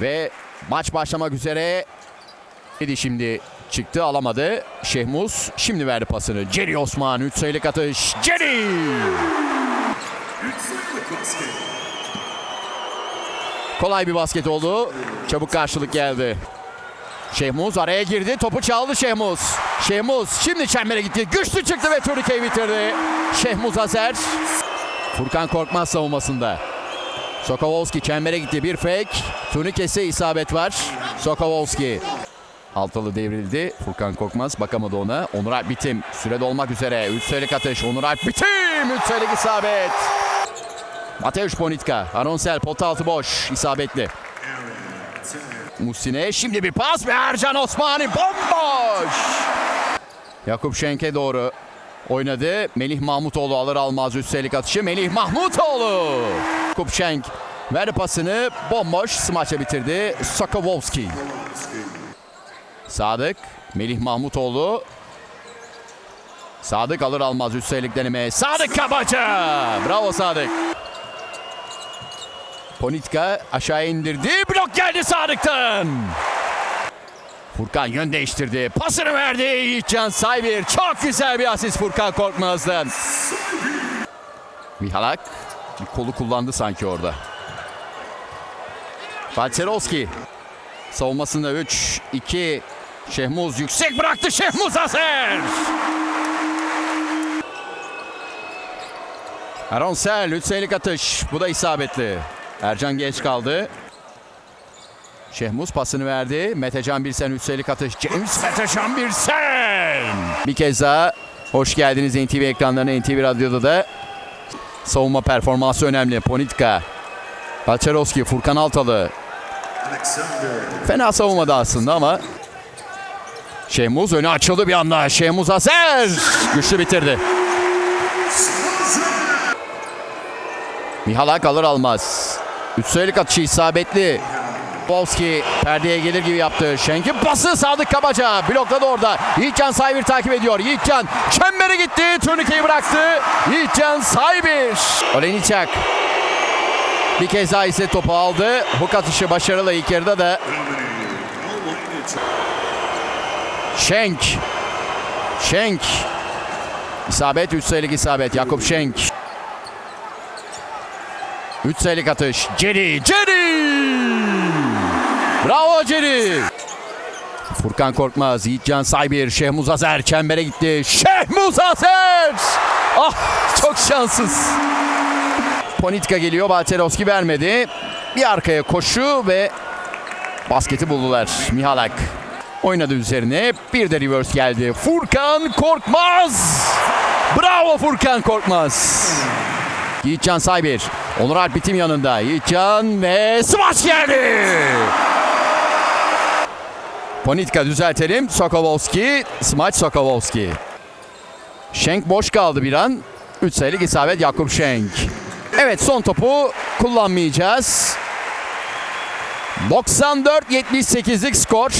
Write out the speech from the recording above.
Ve maç başlamak üzere. Dedi şimdi çıktı alamadı. Şehmuz şimdi verdi pasını. Ceri Osman 3 sayılık atış. Ceri! Kolay bir basket oldu. Çabuk karşılık geldi. Şehmuz araya girdi. Topu çaldı Şehmuz. Şehmuz şimdi çembere gitti. Güçlü çıktı ve turnikeyi bitirdi. Şehmuz Azer. Furkan Korkmaz savunmasında. Sokovolski çembere gitti. Bir fake. Turnikesi isabet var. Sokovolski. Altalı devrildi. Furkan Korkmaz bakamadı ona. Onur Alp bitim. Sürede olmak üzere. 3 sayılık atış. Onur Alp bitim. 3 sayılık isabet. Mateusz Ponitka. Aronsel pota altı boş. isabetli. Muhsin'e şimdi bir pas ve Ercan Osmani bomboş. Yakup Şenk'e doğru oynadı. Melih Mahmutoğlu alır almaz üstelik atışı. Melih Mahmutoğlu. Yakup Şenk verdi pasını bomboş smaçla bitirdi. Sokovolski. Sadık. Melih Mahmutoğlu. Sadık alır almaz üstelik deneme. Sadık Kabaca. Bravo Sadık. Ponitka aşağı indirdi. Blok geldi Sadık'tan. Furkan yön değiştirdi. Pasını verdi. Yiğitcan Saybir. Çok güzel bir asist Furkan Korkmaz'dan. Mihalak bir kolu kullandı sanki orada. Balcerovski. Savunmasında 3, 2. Şehmuz yüksek bıraktı. Şehmuz Azer. Aronsel 3 sayılık atış. Bu da isabetli. Ercan geç kaldı. Şehmuz pasını verdi. Metecan Birsen 3 sayılık atış. James Metecan Birsen. Bir kez daha hoş geldiniz NTV ekranlarına. NTV Radyo'da da savunma performansı önemli. Ponitka. Balçarovski, Furkan Altalı. Fena savunmadı aslında ama Şehmuz önü açıldı bir anda. Şehmuz Azer güçlü bitirdi. Mihalak alır almaz. Üç sayılık atışı isabetli. Volski perdeye gelir gibi yaptı. Şenk'in pası Sadık Kabaca. Blokladı orada. Yiğitcan Saybir takip ediyor. Yiğitcan çembere gitti. Turnikeyi bıraktı. Yiğitcan Saybir. Oleniçak. Bir kez daha ise topu aldı. Huk atışı başarılı ilk yarıda da. Şenk. Şenk. İsabet 3 sayılık isabet. Yakup Şenk. 3 sayılık atış. Ceri. Ceri. Bravo Ceri. Furkan Korkmaz, Yiğitcan Saybir, Şehmuz Azer çembere gitti. Şehmuz Azer! Ah çok şanssız. Ponitka geliyor, Balcerovski vermedi. Bir arkaya koşu ve basketi buldular. Mihalak oynadı üzerine. Bir de reverse geldi. Furkan Korkmaz! Bravo Furkan Korkmaz! Yiğitcan Saybir. Onur Alp bitim yanında. Yiğitcan ve smaç geldi. Ponitka düzeltelim. Sokovolski. Smaç Sokovolski. Şenk boş kaldı bir an. 3 sayılık isabet Yakup Şenk. Evet son topu kullanmayacağız. 94-78'lik skor.